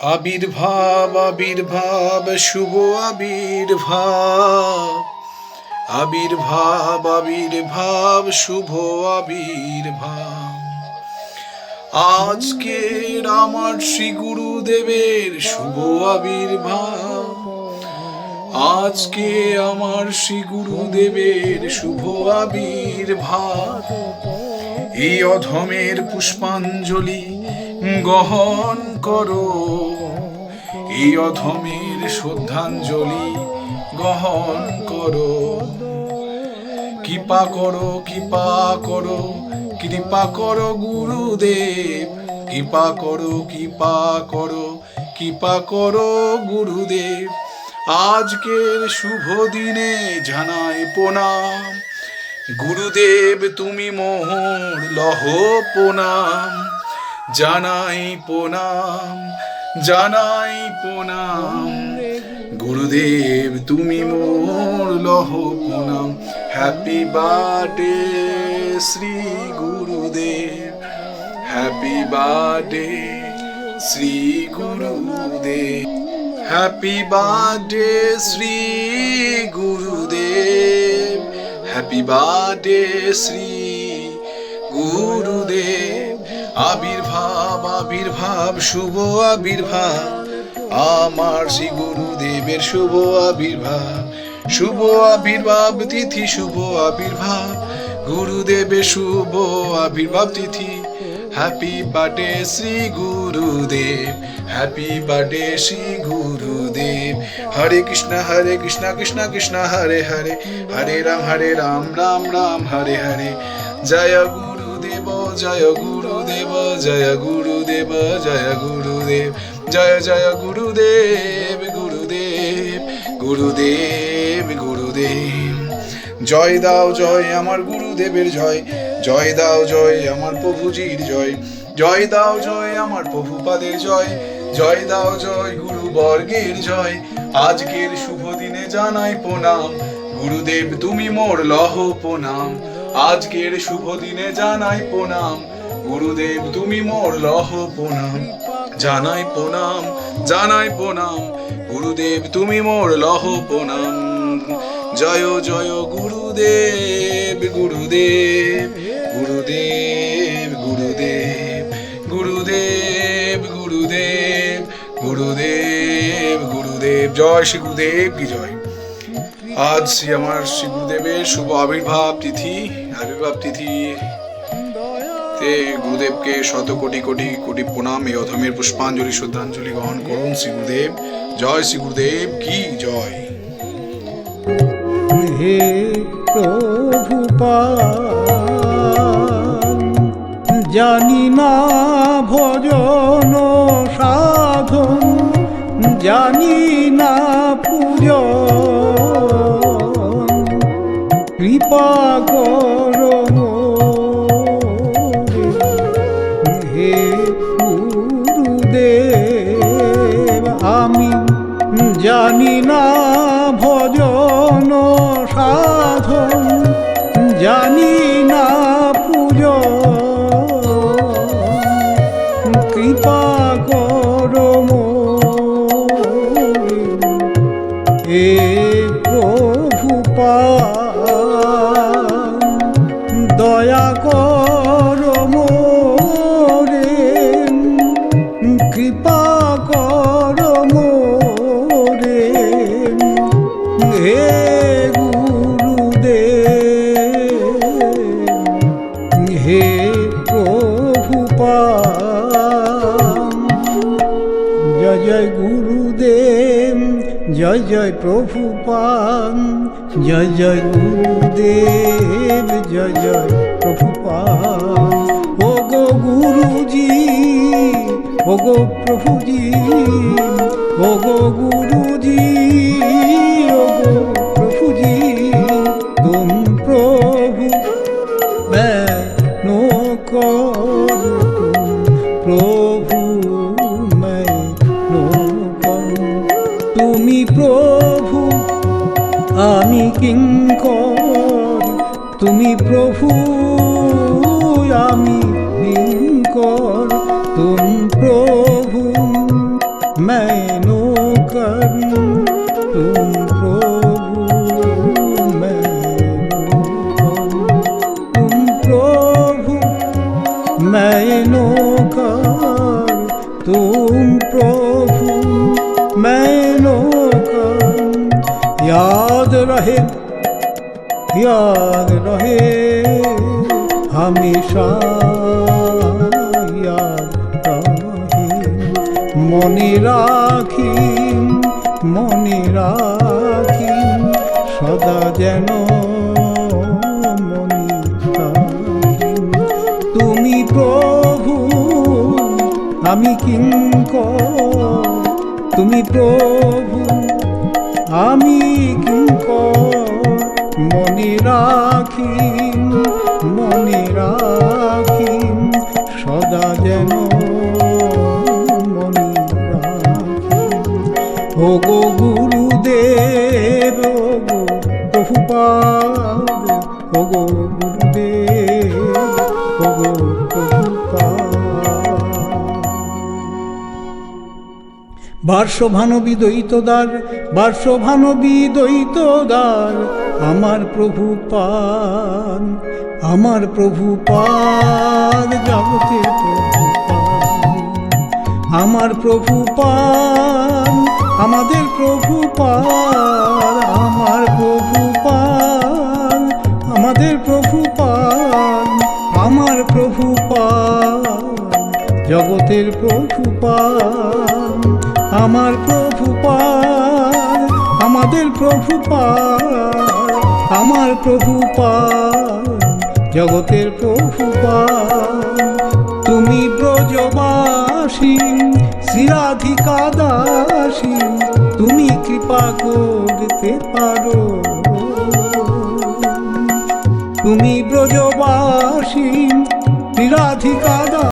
আবির্ভাব আবির্ভাব, শুভ আবির্ভাব। আবির্ভাব আবির্ভাব, শুভ আবির্ভাব। আজকের আমার শ্রী গুরুদেবের শুভ আবির্ভাব। আজকে আমার শ্রী গুরুদেবের শুভ আবির্ভাব। এই অধমের পুষ্পাঞ্জলি গ্রহণ করো। এই অধমের শ্রদ্ধাঞ্জলি গ্রহণ করো। কৃপা করো কৃপা করো কৃপা করো গুরুদেব। কৃপা করো কৃপা করো কৃপা করো গুরুদেব। আজকের শুভ দিনে জানাই প্রণাম। গুরুদেব, তুমি মোহর লহ প্রণাম। জানাই প্রণাম জানাই প্রণাম। গুরুদেব, তুমি মোর লহ প্রণাম। হ্যাপি বার্থডে শ্রী গুরুদেব। হ্যাপি বার্থডে শ্রী গুরুদেব। হ্যাপি বার্থডে শ্রী গুরুদেব। হ্যাপি বার্থডে শ্রী গুরুদেব। আবির্ভাব আবির্ভাব, শুভ আবির্ভাব। আমার শ্রী গুরুদেবের শুভ আবির্ভাব। শুভ আবির্ভাব তিথি, শুভ আবির্ভাব। গুরুদেবের শুভ আবির্ভাব তিথি। হ্যাপি বার্থডে শ্রী গুরুদেব। হ্যাপি বার্থডে শ্রী গুরুদেব। হরে কৃষ্ণ হরে কৃষ্ণ কৃষ্ণ কৃষ্ণ হরে হরে হরে রাম হরে রাম রাম রাম হরে হরে জয় গুরুদেব, জয় গুরুদেব জয় গুরুদেব জয় গুরুদেব, জয় জয় গুরুদেব গুরুদেব গুরুদেব গুরুদেব। জয় দাও জয় আমার গুরুদেবের জয় জয় দাও জয় আমার প্রভুজির জয় জয় দাও জয় আমার প্রভুপাদের জয় জয় দাও জয় গুরু বর্গের জয়। আজকের শুভ দিনে জানাই প্রণাম, গুরুদেব তুমি মোর লহ প্রণাম। আজকের শুভ দিনে জানাই প্রণাম। গুরুদেব, তুমি মোর লহ প্রণাম। জানাই প্রণাম জানাই প্রণাম। গুরুদেব, তুমি মোর লহ প্রণাম। জয় জয় গুরুদেব গুরুদেব গুরুদেব গুরুদেব গুরুদেব গুরুদেব গুরুদেব গুরুদেব। জয় শ্রী গুরুদেব, কি জয়। আজ শ্রী আমার শ্রী গুরুদেবের শুভ আবির্ভাব তিথি আবির্ভাব তিথি তে গুরুদেবকে শত কোটি কোটি কোটি প্রণাম, এই অধমের পুষ্পাঞ্জলি, শ্রদ্ধাঞ্জলি গ্রহণ করুন শ্রী গুরুদেব। জয় শ্রী গুরুদেব, কি জয়? হে প্রভুপাল জানি না ভজন সাধন, জানি না পূজন জানি না ভজন সাধন জানি না পুজো কৃপা করো মোরে। হে প্রভু দয়া হে গুরুদেব, হে প্রভু জয় জয় গুরুদেব, জয় জয় প্রভু পান জয় জয় গুরুদেব, জয় জয় প্রভু পান ও গো গুরুজি, ও গো প্রভুজি, ও গো গুরুজি কিঙ্কর তুমি প্রভু, আমি কিঙ্কর তুম প্রভু মেনো তুম প্রভু তুম প্রভু মেনো তুম প্রভু याद रहे ইয়াদ নহে হামেশা ইয়াদ রহে মনে রাখি মনে রাখি সদা যেন মনে তুমি প্রভু, আমি কিঙ্কর। তুমি প্রভু, আমি কিঙ্কর। মনে রাখি মনে রাখি সদা যেন মনে রাখি ও গুরুদেব ও গো প্রভুপাদ ও গো গুরুদেব ও গো বার্ষভানবী দ্বৈতদার বার্ষভানবী দ্বৈতদার আমার প্রভু পান, আমার প্রভু পাদ জগতে প্রভু পান। আমার প্রভু পান, আমাদের প্রভু পান, আমার প্রভু পান, আমাদের প্রভু পান, আমার প্রভু পান, জগতের প্রভু পান, আমার প্রভু পান, আমাদের প্রভু পান। আমার প্রভু জগতের প্রভু তুমি ব্রজবাসী, শ্রীরাধিকা দাসী, তুমি কৃপা করতে পারো। তুমি ব্রজবাসী, শ্রীরাধিকা